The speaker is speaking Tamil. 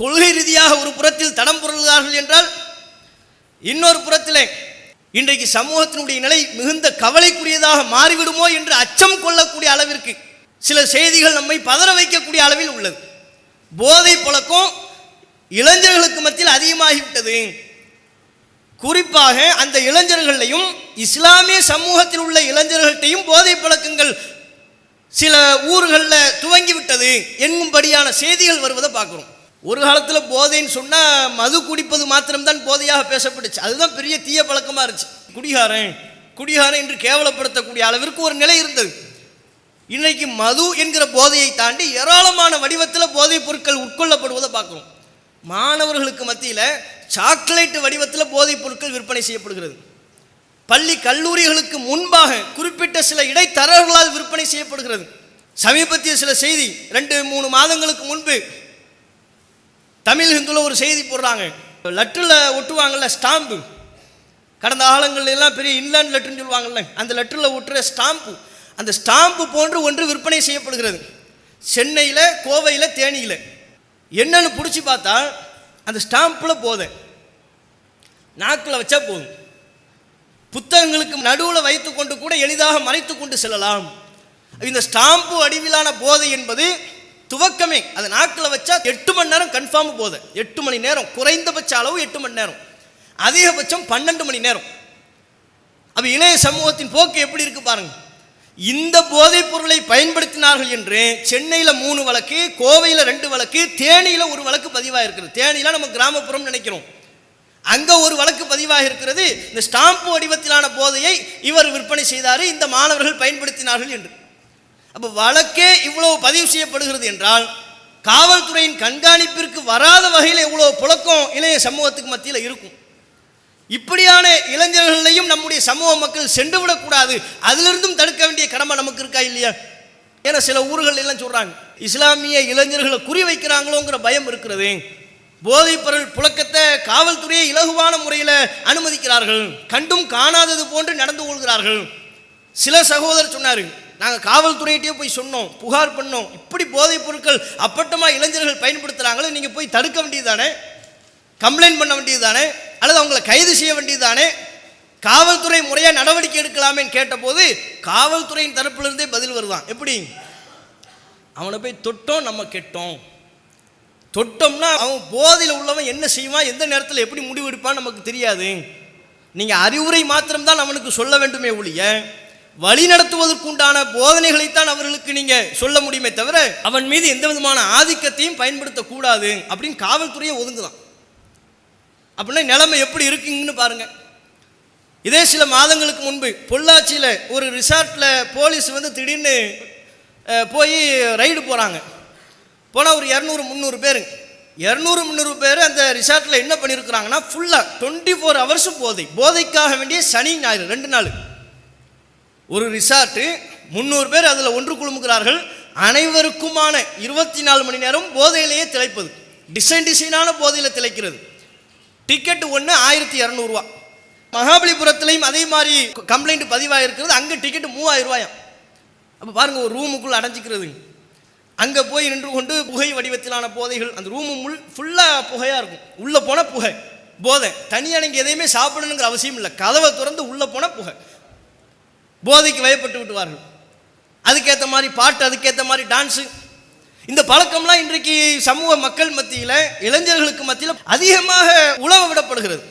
கொள்கை ரீதியாக ஒரு புறத்தில் தடம் புரள்கிறார்கள் என்றால் இன்னொரு புறத்திலே இன்றைக்கு சமூகத்தினுடைய நிலை மிகுந்த கவலைக்குரியதாக மாறிவிடுமோ என்று அச்சம் கொள்ளக்கூடிய அளவிற்கு சில செய்திகள் நம்மை பதற வைக்கக்கூடிய அளவில் உள்ளது. போதை புழக்கம் இளைஞர்களுக்கு மத்தியில் அதிகமாகிவிட்டது. குறிப்பாக அந்த இளைஞர்களையும் இஸ்லாமிய சமூகத்தில் உள்ள இளைஞர்கள்ட்டையும் போதை பழக்கங்கள் சில ஊர்களில் துவங்கிவிட்டது என்னும்படியான செய்திகள் வருவதை பார்க்குறோம். ஒரு காலத்தில் போதைன்னு சொன்னால் மது குடிப்பது மாத்திரம்தான் போதையாக பேசப்பட்டுச்சு அதுதான் பெரிய தீய பழக்கமாக இருந்துச்சு. குடிகாரன் குடிகாரன் என்று கேவலப்படுத்தக்கூடிய அளவிற்கு ஒரு நிலை இருந்தது. இன்றைக்கு மது என்கிற போதையை தாண்டி ஏராளமான வடிவத்தில் போதைப் பொருட்கள் உட்கொள்ளப்படுவதை பார்க்குறோம். மாணவர்களுக்கு மத்தியில் சாக்லேட் வடிவத்தில் போதைப் பொருட்கள் விற்பனை செய்யப்படுகிறது. பள்ளி கல்லூரிகளுக்கு முன்பாக குறிப்பிட்ட சில இடைத்தரகர்களால் விற்பனை செய்யப்படுகிறது. சமீபத்திய சில செய்தி ரெண்டு மூணு மாதங்களுக்கு முன்பு தமிழ் ஹிந்துல ஒரு செய்தி போடுறாங்க. லெட்டரில் ஒட்டுவாங்கள்ல ஸ்டாம்பு. கடந்த காலங்கள்ல எல்லாம் பெரிய இன்லேண்ட் லெட்டர்னு சொல்லுவாங்கல்ல அந்த லெட்டரில் ஒட்டுற ஸ்டாம்பு. அந்த ஸ்டாம்பு போன்று ஒன்று விற்பனை செய்யப்படுகிறது. சென்னையில் கோவையில் தேனியில். என்னன்னு பிடிச்சி பார்த்தா அந்த ஸ்டாம்பில் போதை. நாக்கில் வச்சா போதும். புத்தகங்களுக்கு நடுவில் வைத்து கொண்டு கூட எளிதாக மறைத்து கொண்டு செல்லலாம். இந்த ஸ்டாம்பு அடிவிலான போதை என்பது துவக்கமே. அது நாக்கில் வச்சா எட்டு மணி நேரம் கன்ஃபார்ம் போகுது. எட்டு மணி நேரம். குறைந்தபட்ச அளவு எட்டு மணி நேரம். அதிகபட்சம் பன்னெண்டு மணி நேரம். அப்ப இளைய சமூகத்தின் போக்கு எப்படி இருக்கு பாருங்க. இந்த போதைப் பொருளை பயன்படுத்தினார்கள் என்று சென்னையில் மூணு வழக்கு கோவையில் ரெண்டு வழக்கு தேனியில் ஒரு வழக்கு பதிவாக இருக்கிறது தேனியில் நம்ம கிராமப்புறம் நினைக்கிறோம். அங்கே ஒரு வழக்கு பதிவாக இருக்கிறது இந்த ஸ்டாம்ப் வடிவத்திலான போதையை இவர் விற்பனை செய்தார். இந்த மாணவர்கள் பயன்படுத்தினார்கள் என்று. அப்போ வழக்கே இவ்வளவு பதிவு செய்யப்படுகிறது என்றால் காவல்துறையின் கண்காணிப்பிற்கு வராத வகையில் இவ்வளோ புழக்கம் இளைய சமூகத்துக்கு மத்தியில் இருக்கும். இப்படியான இளைஞர்களையும் நம்முடைய சமூக மக்கள் சென்று விடக்கூடாது. அதிலிருந்தும் தடுக்க வேண்டிய கடமை நமக்கு இருக்கா இல்லையா? ஏன்னா சில ஊர்கள் எல்லாம் சொல்கிறாங்க இஸ்லாமிய இளைஞர்களை குறி வைக்கிறாங்களோங்கிற பயம் இருக்கிறது. போதைப்பொருள் புழக்கத்தை காவல்துறையை இலகுவான முறையில் அனுமதிக்கிறார்கள். கண்டும் காணாதது போன்று நடந்து கொள்கிறார்கள். சில சகோதரர் சொன்னார் நாங்கள் காவல்துறையிட்டே போய் சொன்னோம் புகார் பண்ணோம். இப்படி போதைப் பொருட்கள் அப்பட்டமாக இளைஞர்கள் பயன்படுத்துகிறாங்களோ நீங்கள் போய் தடுக்க வேண்டியதுதானே? கம்ப்ளைண்ட் பண்ண வேண்டியதுதானே? அல்லது அவங்களை கைது செய்ய வேண்டியதுதானே? காவல்துறை முறையாக நடவடிக்கை எடுக்கலாமேன்னு கேட்டபோது காவல்துறையின் தரப்பிலிருந்தே பதில் வருதான். எப்படி? அவனை போய் தொட்டோம் நம்ம கெட்டோம். தொட்டோம்னா அவன் போதையில் உள்ளவன் என்ன செய்வான் எந்த நேரத்தில் எப்படி முடிவு எடுப்பான்னு நமக்கு தெரியாது. நீங்கள் அறிவுரை மாத்திரம்தான் அவனுக்கு சொல்ல வேண்டுமே ஒழிய வழி நடத்துவதற்குண்டான போதனைகளைத்தான் அவர்களுக்கு நீங்கள் சொல்ல முடியுமே தவிர அவன் மீது எந்த விதமான ஆதிக்கத்தையும் பயன்படுத்தக்கூடாது அப்படின்னு காவல்துறையை ஒதுங்குதான். அப்படின்னா நிலைமை எப்படி இருக்குங்கன்னு பாருங்க. இதே சில மாதங்களுக்கு முன்பு பொள்ளாச்சியில் ஒரு ரிசார்ட்டில் போலீஸ் வந்து திடீர்னு போய் ரைடு போகிறாங்க போனால் ஒரு இரநூறு முந்நூறு பேர். இரநூறு முந்நூறு பேர் அந்த ரிசார்ட்டில் என்ன பண்ணியிருக்கிறாங்கன்னா ஃபுல்லாக டுவெண்ட்டி ஃபோர் ஹவர்ஸும் போதை. போதைக்காக வேண்டிய சனி ஞாயிறு ரெண்டு நாள். ஒரு ரிசார்ட்டு முந்நூறு பேர் அதில் ஒன்று குழுமுகிறார்கள். அனைவருக்குமான இருபத்தி நாலு மணி நேரம் போதையிலேயே திளைப்பது. டிசைன் டிசைனான போதையில் திளைக்கிறது. டிக்கெட் ஒன்று ஆயிரத்தி இரநூறுவா மகாபலிபுரத்துலையும் அதே மாதிரி கம்ப்ளைண்ட் பதிவாகிருக்கிறது அங்கே டிக்கெட் மூவாயிரம் ரூபாயாம். அப்போ பாருங்கள் ஒரு ரூமுக்குள்ளே அடைஞ்சிக்கிறது அங்கே போய் நின்று கொண்டு புகை வடிவத்திலான போதைகள் அந்த ரூமு முள் ஃபுல்லாக புகையாக இருக்கும். உள்ளே போனால் புகை. போதை. தனியாக நீங்கள் எதையுமே சாப்பிடணுங்கிற அவசியம் இல்லை. கதவை திறந்து உள்ளே போனால் புகை. போதைக்கு வயப்பட்டு விட்டுவார்கள். அதுக்கேற்ற மாதிரி பாட்டு அதுக்கேற்ற மாதிரி டான்ஸு இந்த பழக்கம்லாம் இன்றைக்கு சமூக மக்கள் மத்தியில் இளைஞர்களுக்கு மத்தியில் அதிகமாக உழவு விடப்படுகிறது